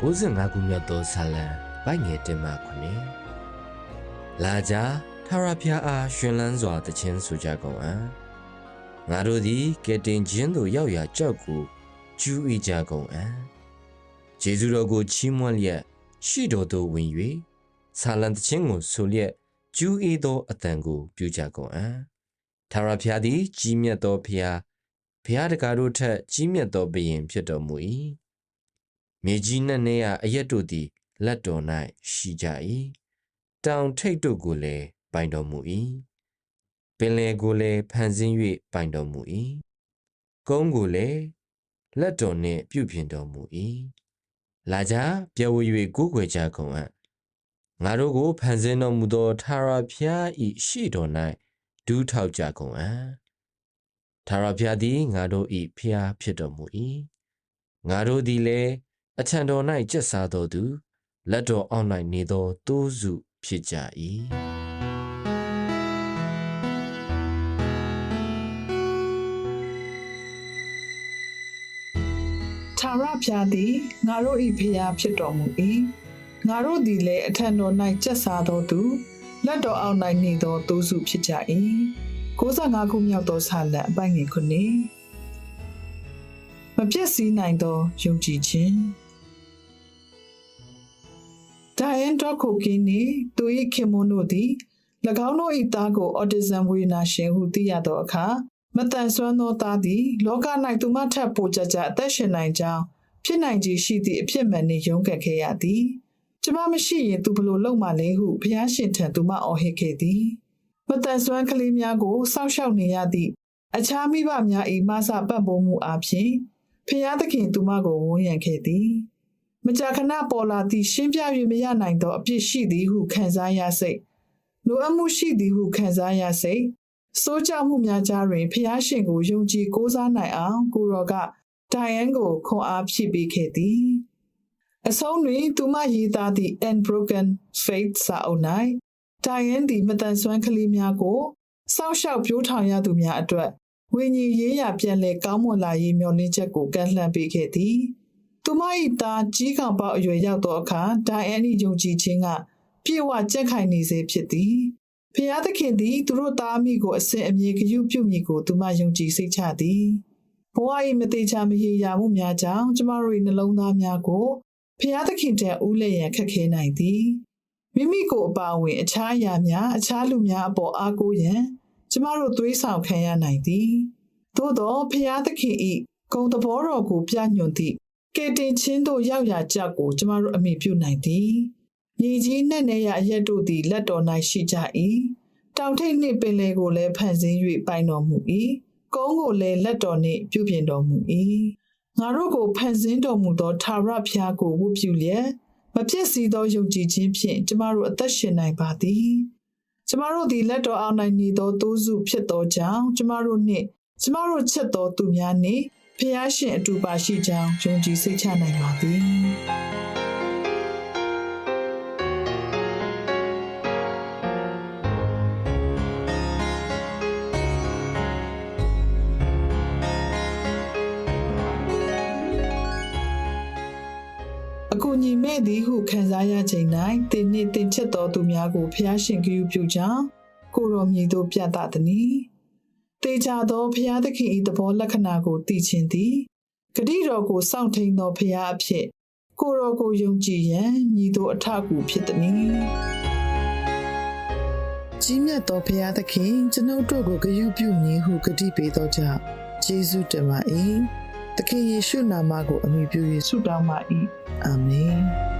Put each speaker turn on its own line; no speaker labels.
95ခုမြောက်သောဇာလံပိုက်ငယ်တင်မှခွနေလာကြထာဝရဘုရားအားရှင်လန်းစွာတခြင်းဆိုကြကုန်အံ့ငါတို့သည်ကဲတင်ခြင်းသို့ရောက်ရာကြောက်ကိုကျူးဤကြကုန်အံ့ဂျေဇုတော်ကိုချီးမွမ်းလျက်ရှိတော်သို့ဝင်၍ဇာလံတခြင်းကိုဆိုလျက်ကျူးဤသောအတန်ကိုပြုကြကုန်အံ့ထာဝရဘုရားသည်ကြီးမြတ်သောဘုရားဘုရားတကားတို့ထက်ကြီးမြတ်သောဘုရင်ဖြစ်တော်မူ၏ မြေကြီးနှင့်နေရအရက်တို့သည်လက်တော်၌ရှိကြ၏တောင်ထိပ်တို့ကိုလည်းပိုင်တော်မူ၏ပင်လယ်ကိုလည်းဖန်ဆင်း၍ပိုင်တော်မူ၏ကုန်းကိုလည်းလက်တော်နှင့်ပြုပြင်တော်မူ၏လာကြပြဝ၍ကိုးကွယ်ကြကုန်အံ့ငါတို့ကိုဖန်ဆင်းတော်မူသောထာဝရဘုရား၏ရှေ့တော်၌ဒူးထောက်ကြကုန်အံ့ထာဝရဘုရားသည်ငါတို့၏ဖျားဖြစ်တော်မူ၏ငါတို့သည်လည်း အထံတော်၌ကျက်စားတော်သူလက်တော်အောက်၌နေသောသိုးစုဖြစ်ကြ၏
ထာဝရဘုရားသည်ငါတို့၏ဖျားဖြစ်တော်မူ၏ငါတို့သည်လည်းအထံတော်၌ကျက်စားတော်သူလက်တော်အောက်၌နေသောသူစုဖြစ်ကြ၏65ခုမြောက်သောဆာလံအပိုင်ငယ်ခုနှစ်မပြည့်စည်နိုင်သောယုံကြည်ခြင်း ဒိုင်အန်တော့ကိုကင်းနေသူ၏ခင်မွန်းတို့သည်၎င်းတို့၏သားကိုအော်တီဇမ်ဝေဒနာရှင်ဟုသိရသောအခါမတန်ဆွမ်းသောသားသည်လောက၌သူမထပ်ပိုကြကြအသက်ရှင်နိုင်ကြောင်းဖြစ်နိုင်ခြင်းရှိသည့်အဖြစ်မှန်နှင့်ရုန်းကန်ခဲ့ရသည်ကျမမရှိရင်သူဘလို့လုံမလဲဟုဘုရားရှင်ထံသူမအော်ဟစ်ခဲ့သည်မတန်ဆွမ်းကလေးများကိုစောင့်ရှောက်နေရသည့်အခြားမိဘများ၏မဆပတ်ပိုးမှုအပြင်ဖျားသခင်သူမကိုဝန်းရံခဲ့သည် မကြာခဏပေါ်လာသည့်ရှင်းပြ၍မရနိုင်သောအပြစ်ရှိသည်ဟုခံစားရစိတ်လိုအပ်မှုရှိသည်ဟုခံစားရစိတ်စိုးကြမှုများကြားတွင်ဖျားရှင်ကိုယုံကြည်ကိုးစားနိုင်အောင်ကိုရောကဒိုင်ယန်ကိုခွန်အားဖြည့်ပေးခဲ့သည်အဆုံးတွင်သူမရေးသားသည့် Unbroken Faith စာအုပ်၌ဒိုင်ယန်သည်မတန်ဆွမ်းကလေးများကိုစောင့်ရှောက်ပြိုးထောင်ရသူများအတွက်ဝိညာဉ်ရေးရာပြန်လည်ကောင်းမွန်လာရေးမျှော်လင့်ချက်ကိုကန့်လှန့်ပေးခဲ့သည် သူမ၏သားကြီးကောင်ပေါအရွယ်ရောက်သောအခါဒိုင်ယန်၏ယုံကြည်ခြင်းကပြေဝကြက်ခိုင်နေစေဖြစ်သည်ဖျားသခင်သည်သူတို့သားမိကိုအစဉ်အမြဲဂရုပြုမည်ကိုသူမယုံကြည်စိတ်ချသည်ဘဝ၏မသေးချာမရေရာမှုများကြောင့်ကျမတို့၏နှလုံးသားများကိုဖျားသခင်ထံဦးလျက်ရန်ခက်ခဲနိုင်သည်မိမိကိုအပါအဝင် အခြားအရာများအခြားလူများအပေါ်အားကိုးရန်ကျမတို့သွေးဆောင်ခံရနိုင်သည် သို့သောဖျားသခင်၏ဂုံသဘောတော်ကိုပြညွှန်သည့် ကေတင်ချင်းတို့ရောက်ရာကြောက်ကိုကျမတို့အမိပြုနိုင်သည်မြေကြီးနဲ့နေရအရက်တို့သည်လက်တော်၌ရှိကြ၏တောင်ထိပ်နှင့်ပင်လယ်ကိုလည်းဖန်ဆင်း၍ပိုင်တော်မူ၏ကုန်းကိုလည်းလက်တော်နှင့်ပြုပြင်တော်မူ၏ငါတို့ကိုဖန်ဆင်းတော်မူသောသာရဖျားကိုဝတ်ပြုလျက်မဖြစ်စီသောယုံကြည်ခြင်းဖြင့်ကျမတို့အသက်ရှင်နိုင်ပါသည်ကျမတို့သည်လက်တော်အောက်၌နေသောသိုးစုဖြစ်သောကြောင့်ကျမတို့နှင့်ကျမတို့ချက်သောသူများနှင့် ဖျားရှင်အတူပါရှိကြောင်းယုံကြည်စိတ်ချနိုင်ပါသည်အကူညီမဲ့သည်ဟုခံစားရချိန်၌တင်နှင့်တင်ချက်သောသူများကိုဖျားရှင်ဂရုပြုကြောင်းကိုရောမြည်သို့ပြသသည်။ တေချာသောဖျားသခင်၏သဘောလက္ခဏာကိုသိခြင်းသည်ဂတိတော်ကိုစောင့်ထိန်သောဖျားအဖြစ်ကိုရောကိုယုံကြည်ရန်မြည်သို့အထက်ကူဖြစ်သည်။ကြီးမြတ်သောဖျားသခင်ကျွန်ုပ်တို့ကိုဂရုပြုမည်ဟုဂတိပေးသောကြောင့်ယေရှုတင်ပါ၏။သခင်ယေရှုနာမကိုအမိပြု၍ဆုတောင်းပါ၏။အာမင်။